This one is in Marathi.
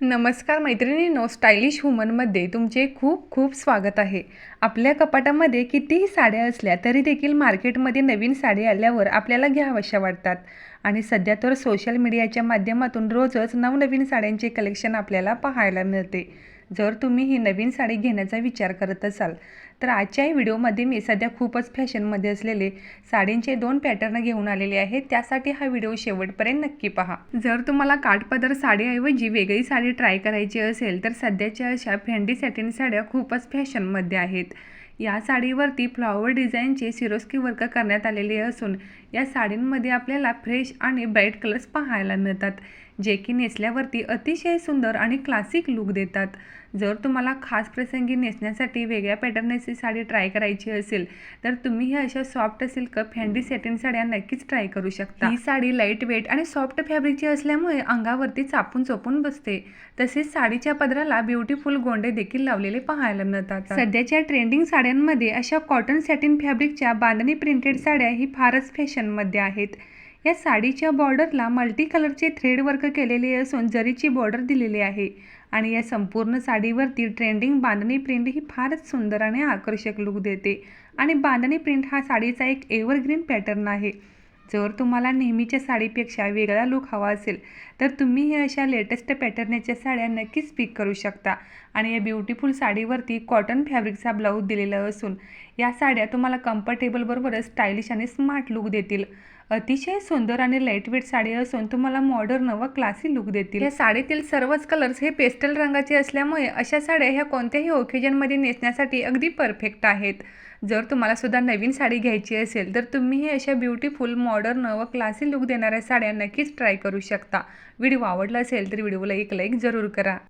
नमस्कार मैत्रिणींनो स्टायलिश वुमनमध्ये तुमचे खूप खूप स्वागत आहे. आपल्या कपाटामध्ये कितीही साड्या असल्या तरी देखील मार्केटमध्ये नवीन साडी आल्यावर आपल्याला घ्याव्याशा वाटतात. आणि सध्या तर सोशल मीडियाच्या माध्यमातून रोजच नवनवीन साड्यांचे कलेक्शन आपल्याला पाहायला मिळते. जर तुम्ही ही नवीन साडी घेण्याचा विचार करत असाल तर आजच्या व्हिडिओमध्ये मी सध्या खूपच फॅशनमध्ये असलेले साडींचे दोन पॅटर्न घेऊन आलेले आहेत त्यासाठी हा व्हिडिओ शेवटपर्यंत नक्की पहा. जर तुम्हाला काठपदर साडीऐवजी वेगळी साडी ट्राय करायची असेल तर सध्याच्या अशा फेंडी सॅटिन साड्या खूपच फॅशनमध्ये आहेत. या साडीवरती फ्लॉवर डिझाईनचे सिरोस्की वर्क करण्यात आलेले असून या साडींमध्ये आपल्याला फ्रेश आणि ब्राईट कलर्स पाहायला मिळतात. जे की नेसल्यावरती अतिशय सुंदर आणि क्लासिक लुक देतात. जर तुम्हाला खास प्रसंगी नेसण्यासाठी वेगळ्या पॅटर्नची साडी ट्राय करायची असेल तर तुम्ही ह्या अशा सॉफ्ट सिल्क फॅन्डी सेटिन साड्या नक्कीच ट्राय करू शकता. ही साडी लाइट वेट आणि सॉफ्ट फॅब्रिकची असल्यामुळे अंगावरती चापून चोपून बसते. तसेच साडीच्या पदराला ब्युटीफुल गोंडे देखील लावलेले पाहायला मिळतात. सध्याच्या ट्रेंडिंग साड्यांमध्ये अशा कॉटन सॅटिन फॅब्रिकच्या बांधणी प्रिंटेड साड्या ही फारच फॅशनमध्ये आहेत. या साडीच्या बॉर्डरला मल्टी कलरचे थ्रेड वर्क केलेले असून जरीची बॉर्डर दिलेली आहे. आणि या संपूर्ण साडीवरती ट्रेंडिंग बांधणी प्रिंट ही फारच सुंदर आणि आकर्षक लुक देते. आणि बांधणी प्रिंट हा साडीचा एक एव्हरग्रीन पॅटर्न आहे. जर तुम्हाला नेहमीच्या साडीपेक्षा वेगळा लुक हवा असेल तर तुम्ही हे अशा लेटेस्ट पॅटर्नच्या साड्या नक्कीच पिक करू शकता. आणि या ब्युटिफुल साडीवरती कॉटन फॅब्रिकचा ब्लाऊज दिलेला असून या साड्या तुम्हाला कम्फर्टेबलबरोबरच स्टायलिश आणि स्मार्ट लुक देतील. अतिशय सुंदर आणि लाईटवेट साडी असून तुम्हाला मॉडर्न व क्लासी लुक देतील. या साडीतील सर्वच कलर्स हे पेस्टल रंगाचे असल्यामुळे अशा साड्या ह्या कोणत्याही ओकेजनमध्ये नेसण्यासाठी अगदी परफेक्ट आहेत. जर तुम्हाला सुद्धा नवीन साडी घ्यायची असेल तर तुम्हीही अशा ब्युटिफुल मॉडर्न व क्लासी लुक देणाऱ्या साड्या नक्कीच ट्राय करू शकता. व्हिडिओ आवडला असेल तर व्हिडिओला एक लाईक जरूर करा.